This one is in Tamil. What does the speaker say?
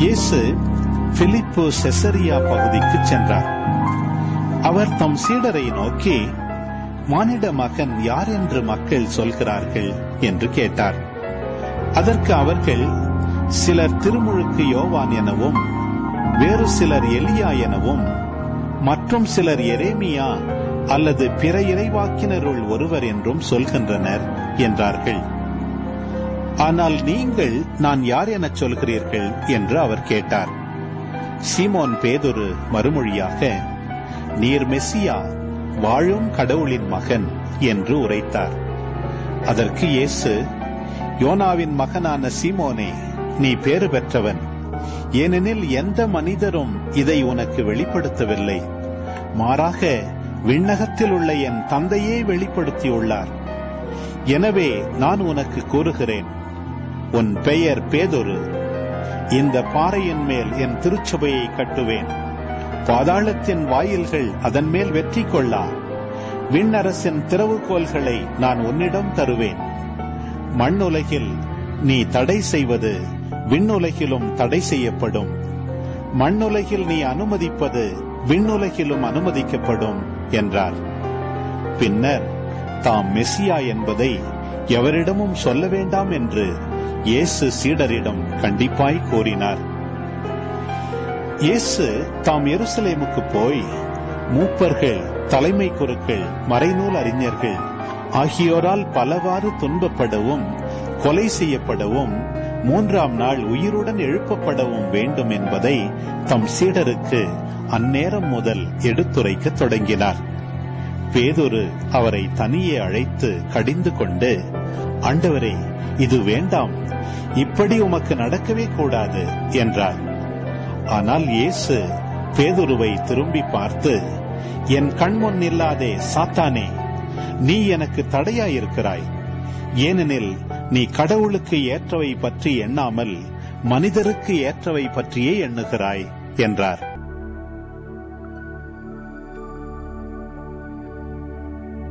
இயேசு பிலிப்பு செசரியா பகுதிக்கு சென்றார். அவர் தம் சீடரை நோக்கி மானிட மகன் யார் என்று மக்கள் சொல்கிறார்கள்? என்று கேட்டார். அதற்கு அவர்கள் சிலர் திருமுழுக்கு யோவான் எனவும் வேறு சிலர் எலியா எனவும் மற்றும் சிலர் எரேமியா அல்லது பிற இறைவாக்கினருள் ஒருவர் என்றும் சொல்கின்றனர் என்றார்கள். ஆனால் நீங்கள் நான் யார் எனச் சொல்கிறீர்கள்? என்று அவர் கேட்டார். சீமோன் பேதொரு மறுமொழியாக நீர் மெஸ்ஸியா வாழும் கடவுளின் மகன் என்று உரைத்தார். அதற்கு இயேசு யோனாவின் மகனான சீமோனே நீ பேறு பெற்றவன். ஏனெனில் எந்த மனிதரும் இதை உனக்கு வெளிப்படுத்தவில்லை. மாறாக விண்ணகத்தில் உள்ள என் தந்தையே வெளிப்படுத்தியுள்ளார். எனவே நான் உனக்கு கூறுகிறேன். உன் பெயர் பேதொரு. இந்த பாறையின் மேல் என் திருச்சபையை கட்டுவேன். பாதாளத்தின் வாயில்கள் அதன் மேல் வெற்றி கொள்ளா. விண்ணரசின் திறவுகோல்களை நான் உன்னிடம் தருவேன். மண்ணுலகில் நீ தடை செய்வது விண்ணுலகிலும் தடை செய்யப்படும். மண்ணுலகில் நீ அனுமதிப்பது விண்ணுலகிலும் அனுமதிக்கப்படும் என்றார். பின்னர் தாம் மெசியா என்பதை எவரிடமும் சொல்ல வேண்டாம் என்று இயேசு சீடரிடம் கண்டிப்பாய் கூறினார். இயேசு தாம் எருசலேமுக்கு போய் மூப்பர்கள் தலைமை குருக்கள் மறைநூல் அறிஞர்கள் ஆகியோரால் பலவாறு துன்பப்படவும் கொலை செய்யப்படவும் மூன்றாம் நாள் உயிருடன் எழுப்பப்படவும் வேண்டும் என்பதை தம் சீடருக்கு அந்நேரம் முதல் எடுத்துரைக்க தொடங்கினார். பேதுரு அவரை தனியே அழைத்து கடிந்து கொண்டு ஆண்டவரே இது வேண்டாம். இப்படி உமக்கு நடக்கவே கூடாது என்றார். ஆனால் இயேசு பேதுருவை திரும்பி பார்த்து என் கண்முன் இல்லாதே சாத்தானே நீ எனக்கு தடையாயிருக்கிறாய். ஏனெனில் நீ கடவுளுக்கு ஏற்றவை பற்றி எண்ணாமல் மனிதருக்கு ஏற்றவை பற்றியே எண்ணுகிறாய் என்றார்.